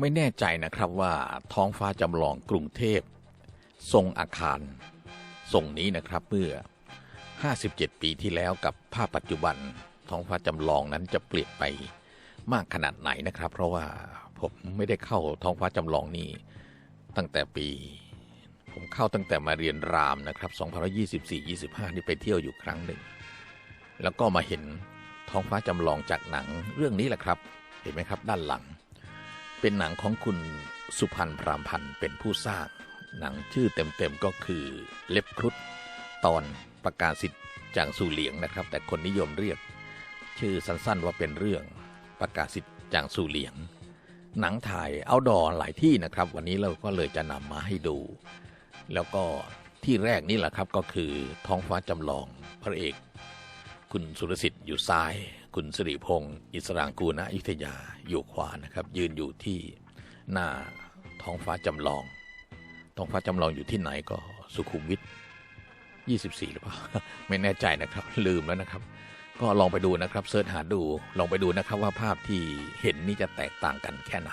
ไม่แน่ใจนะครับว่าท้องฟ้าจำลองกรุงเทพ ทรงอาคารทรงนี้นะครับเมื่อ 57 ปีที่แล้วกับภาพปัจจุบัน ท้องฟ้าจำลองนั้นจะเปลี่ยนไปมากขนาดไหนนะครับ เพราะว่าผมไม่ได้เข้าท้องฟ้าจำลองนี้ ตั้งแต่ปี ผมเข้าตั้งแต่มาเรียนรามนะครับ2024-25 นี่ไปเที่ยวอยู่ครั้งหนึ่ง แล้วก็มาเห็นท้องฟ้าจำลองจากหนังเรื่องนี้แหละครับ เห็นไหมครับด้านหลัง เป็นหนังของคุณสุพันธ์พรามพันธ์เป็นผู้สร้าง หนังชื่อเต็มๆก็คือเล็บครุฑตอนประกาศสิทธิ์จางสู่เหลียงนะครับ แต่คนนิยมเรียก ชื่อสั้นๆว่าเป็นเรื่องประกาศสิทธิ์จางสู่เหลียง หนังถ่ายเอาดอหลายที่นะครับ วันนี้เราก็เลยจะนำมาให้ดู แล้วก็ที่แรกนี่แหละครับก็คือท้องฟ้าจำลองพระเอก คุณสุรสิทธิ์อยู่ซ้าย คุณสิริพงศ์อิสรางกูณอยุธยาอยู่ขวานะครับ ยืนอยู่ที่หน้าท้องฟ้าจำลอง ท้องฟ้าจำลองอยู่ที่ไหนก็สุขุมวิท24 หรือเปล่า ไม่แน่ใจนะครับ ลืมแล้วนะครับ ก็ลองไปดูนะครับเสิร์ชหาดูลองไปดูนะครับว่าภาพที่เห็นนี่จะแตกต่างกันแค่ไหน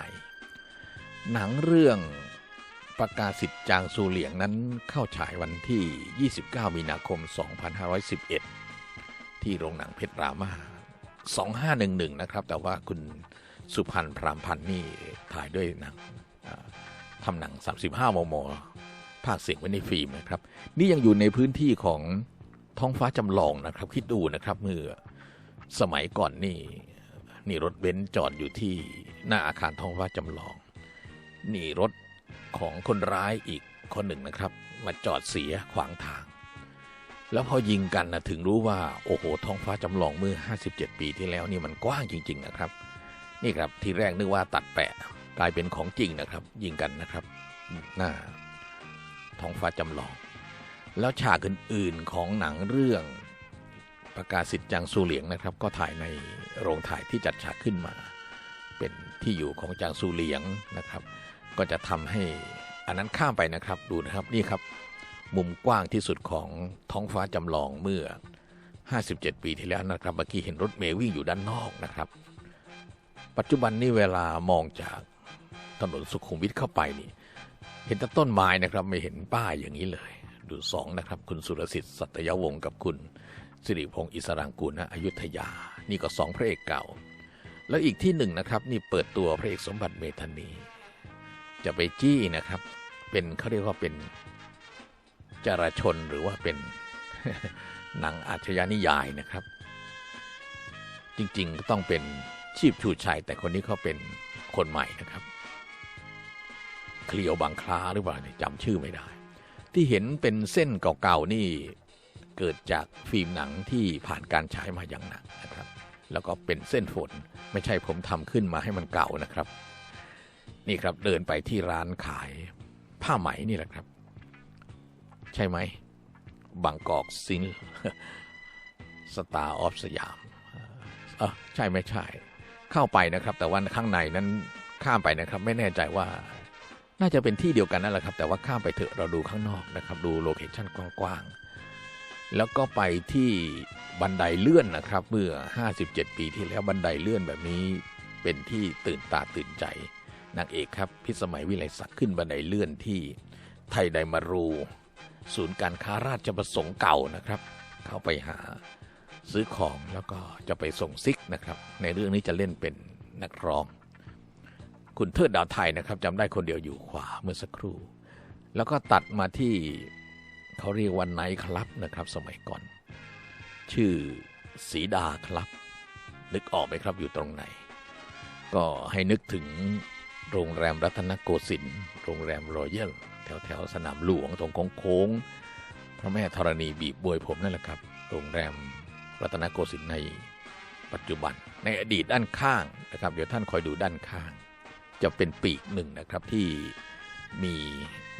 หนังเรื่องประกาศสิทธิ์จางซูเหลียงนั้นเข้าฉายวันที่ 29 มีนาคม 2511 ที่โรงหนังเพชรรามา 2511 นะครับ แต่ว่าคุณสุพันธ์พรามพันธ์นี่ถ่ายด้วยหนังทำหนัง 35 มม ภาคเสียงไว้ในฟิล์มนะครับ นี่ยังอยู่ในพื้นที่ของท้องฟ้าจำลองนะครับ คิดดูนะครับเมื่อสมัยก่อนนี่นี่รถเบนซ์จอดอยู่ที่หน้าอาคารท้องฟ้าจำลอง นี่รถของคนร้ายอีกคนหนึ่งนะครับ มาจอดเสียขวางทาง แล้วพอยิงกันนะถึงรู้ว่าโอ้โหท้องฟ้าจำลองเมื่อ 57 ปีที่แล้วนี่มันกว้างจริง ๆ นะครับ นี่ครับที่แรกนึกว่าตัดแปะกลายเป็นของจริงนะครับ ยิงกันนะครับหน้าท้องฟ้าจำลอง แล้วฉากอื่นๆของหนังเรื่องประกาศสิทธิ์จางซูเหลียงนะครับ ก็ถ่ายในโรงถ่ายที่จัดฉากขึ้นมา เป็นที่อยู่ของจางซูเหลียงนะครับ ก็จะทำให้อันนั้นข้ามไปนะครับดูนะครับนี่ครับ มุมกว้างที่สุดของท้องฟ้าจำลองเมื่อ 57 ปีที่แล้วนะครับ เมื่อกี้เห็นรถเมล์วิ่งอยู่ด้านนอกนะครับ ปัจจุบันนี้เวลามองจากถนนสุขุมวิทเข้าไปนี่ เห็นแต่ต้นไม้นะครับ ไม่เห็นป้ายอย่างนี้เลย ดูสองนะครับ คุณสุรสิทธิ์สัตยวงศ์กับคุณสิริพงศ์อิสรางกูลณอยุธยา นี่ก็สองพระเอกเก่า แล้วอีกที่หนึ่งนะครับ นี่เปิดตัวพระเอกสมบัติเมธานี จะไปจี้นะครับ เป็นเขาเรียกว่าเป็น จราชนหรือว่าเป็นหนังอาชญานิยายนะครับ จริงๆก็ต้องเป็นชีพชูชัย แต่คนนี้เขาเป็นคนใหม่นะครับ เคลียวบางคล้าหรือเปล่าจำชื่อไม่ได้ ที่เห็นเป็นเส้นเก่าๆนี่เกิดจากฟิล์มหนังที่ผ่านการฉายมาอย่างหนักนะครับ แล้วก็เป็นเส้นฝนไม่ใช่ผมทำขึ้นมาให้มันเก่านะครับ นี่ครับเดินไปที่ร้านขายผ้าไหมนี่แหละครับ ใช่ไหมบางกอกซินสตาร์ออฟสยามเออใช่ไม่ใช่ เข้าไปนะครับ แต่ว่าข้างในนั้นข้ามไปนะครับ ไม่แน่ใจว่าน่าจะเป็นที่เดียวกันนั่นแหละครับ แต่ว่าข้ามไปเถอะเราดูข้างนอกนะครับ ดูโลเคชั่นกว้างๆแล้วก็ไปที่บันไดเลื่อนนะครับ เมื่อ 57 ปีที่แล้วบันไดเลื่อนแบบนี้เป็นที่ตื่นตาตื่นใจนางเอกครับ พิสมัยวิไลศักดิ์ขึ้นบันไดเลื่อนที่ไทยไดมารู ศูนย์การค้าราชประสงค์เก่านะครับ เข้าไปหาซื้อของแล้วก็จะไปส่งซิกนะครับ ในเรื่องนี้จะเล่นเป็นนักร้อง คุณเทิดดาวไทยนะครับจำได้คนเดียวอยู่ขวาเมื่อสักครู่ แล้วก็ตัดมาที่เขาเรียกว่าไนท์คลับนะครับ สมัยก่อน ชื่อสีดาครับ นึกออกไหมครับอยู่ตรงไหน ก็ให้นึกถึงโรงแรมรัตนโกสินทร์โรงแรมรอยัล แถวแถวสนามหลวงตรงโค้งพระแม่ธรณีบีบบวยผมนั่นแหละครับ โรงแรมรัตนโกสินทร์ในปัจจุบัน ในอดีตด้านข้างนะครับ เดี๋ยวท่านคอยดูด้านข้าง จะเป็นปีกหนึ่งนะครับที่มี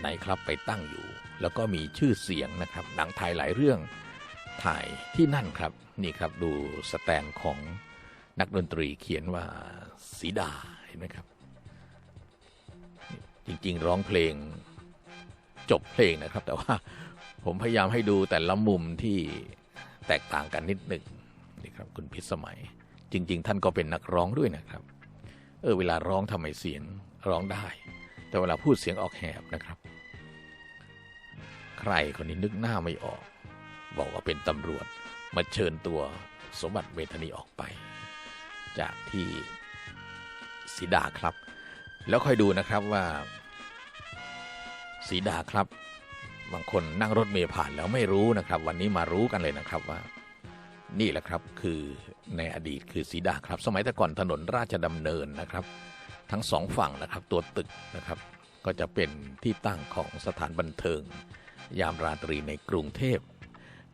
ไนท์คลับไปตั้งอยู่ แล้วก็มีชื่อเสียงนะครับ หนังไทยหลายเรื่องถ่ายที่นั่นครับ นี่ครับดูสแตนของนักดนตรีเขียนว่าสีดาเห็นไหมครับ จริงๆ ร้องเพลง จบเพลงนะครับ แต่ว่าผมพยายามให้ดูแต่ละมุมที่แตกต่างกันนิดหนึ่งนี่ครับ คุณพิสมัย จริง ๆ ท่านก็เป็นนักร้องด้วยนะครับ เออเวลาร้องทำไมเสียงร้องได้ แต่เวลาพูดเสียงออกแหบนะครับ ใครคนนี้นึกหน้าไม่ออก บอกว่าเป็นตำรวจมาเชิญตัวสมบัติเมธานีออกไป จากที่สีดาครับ แล้วค่อยดูนะครับว่า สีดาครับ บางคนนั่งรถเมล์ผ่านแล้วไม่รู้นะครับ วันนี้มารู้กันเลยนะครับว่า นี่แหละครับคือในอดีตคือสีดาครับ สมัยแต่ก่อนถนนราชดำเนินนะครับ ทั้งสองฝั่งนะครับ ตัวตึกนะครับ ก็จะเป็นที่ตั้งของสถานบันเทิง ยามราตรีในกรุงเทพ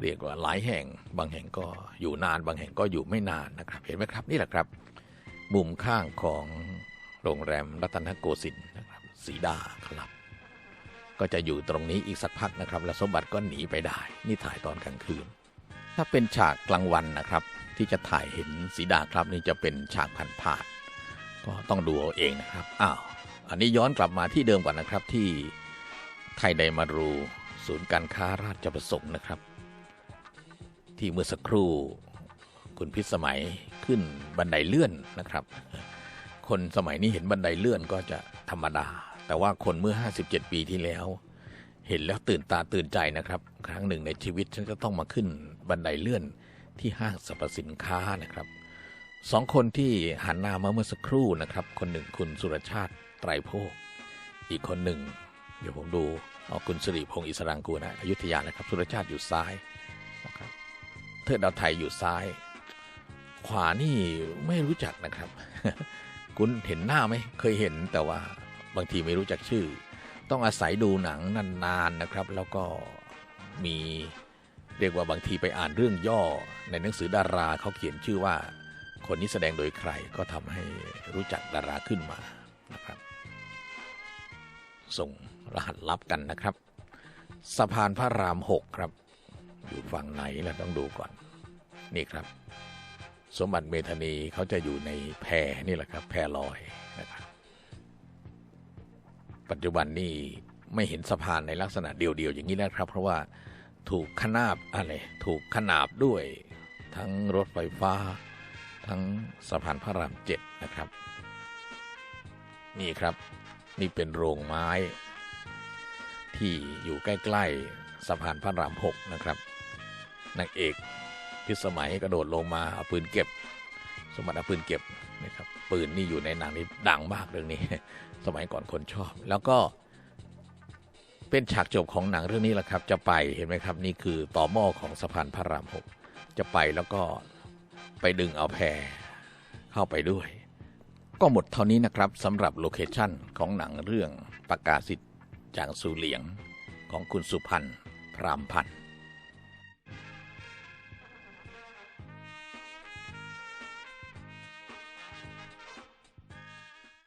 เรียกว่าหลายแห่ง บางแห่งก็อยู่นาน บางแห่งก็อยู่ไม่นานนะครับ เห็นไหมครับนี่แหละครับ มุมข้างของโรงแรมรัตนโกสินทร์นะครับสีดาครับ ก็จะอยู่ตรงนี้อีกสักพักนะครับ แล้วสมบัติก็หนีไปได้ นี่ถ่ายตอนกลางคืน ถ้าเป็นฉากกลางวันนะครับ ที่จะถ่ายเห็นสีดาครับนี่จะเป็นฉากผ่านผ่านก็ต้องดูเอาเองนะครับอ้าวอันนี้ย้อนกลับมาที่เดิมก่อนนะครับที่ไทยไดมารูศูนย์การค้าราชประสงค์นะครับ ที่เมื่อสักครู่คุณพิสมัยขึ้นบันไดเลื่อนนะครับ คนสมัยนี้เห็นบันไดเลื่อนก็จะธรรมดา แต่ว่าคนเมื่อ 57 ปีที่แล้ว เห็นแล้วตื่นตาตื่นใจนะครับ ครั้งหนึ่งในชีวิตฉันจะต้องมาขึ้นบันไดเลื่อนที่ห้างสรรพสินค้านะครับสองคนที่หันหน้ามาเมื่อสักครู่นะครับ คนหนึ่งคุณสุรชาติไตรโภคอีกคนหนึ่ง เดี๋ยวผมดูเอาคุณสิริพงศ์อิสรังกูนะอยุธยานะครับ สุรชาติอยู่ซ้ายนะครับเทิดดาวไทยอยู่ซ้าย ขวานี่ไม่รู้จักนะครับ คุณเห็นหน้าไหมเคยเห็นแต่ว่า บางทีไม่รู้จักชื่อ ต้องอาศัยดูหนังนานๆนะครับ แล้วก็มีเรียกว่าบางทีไปอ่านเรื่องย่อในหนังสือดาราเขาเขียนชื่อว่า คนนี้แสดงโดยใครก็ทำให้รู้จักดาราขึ้นมานะครับ ส่งรหัสลับกันนะครับสะพานพระรามหกครับ อยู่ฝั่งไหนเราต้องดูก่อน นี่ครับ สมบัติเมธานีเขาจะอยู่ในแพนี่แหละครับ แพลอยนะครับ ปัจจุบันนี่ไม่เห็นสะพานในลักษณะเดียวๆอย่างนี้นะครับ เพราะว่าถูกขนาบอะไรถูกขนาบด้วย ทั้งรถไฟฟ้า ทั้งสะพานพระรามเจ็ดนะครับ นี่ครับนี่เป็นโรงไม้ ที่อยู่ใกล้ๆสะพานพระรามหกนะครับนางเอกพิสมัยกระโดดลงมาเอาปืนเก็บ สมบัติเอาปืนเก็บนะครับ ปืนนี่อยู่ในหนังนี้ดังมากเรื่องนี้ สมัยก่อนคนชอบ แล้วก็เป็นฉากจบของหนังเรื่องนี้แหละครับ จะไปเห็นไหมครับ นี่คือต่อหม้อของสะพานพระรามหกจะไปแล้วก็ไปดึงเอาแพรเข้าไปด้วย ก็หมดเท่านี้นะครับสำหรับโลเคชั่นของหนังเรื่องประกาศสิทธิ์จางสูเหลียงของคุณสุพันธ์พรามพันธ์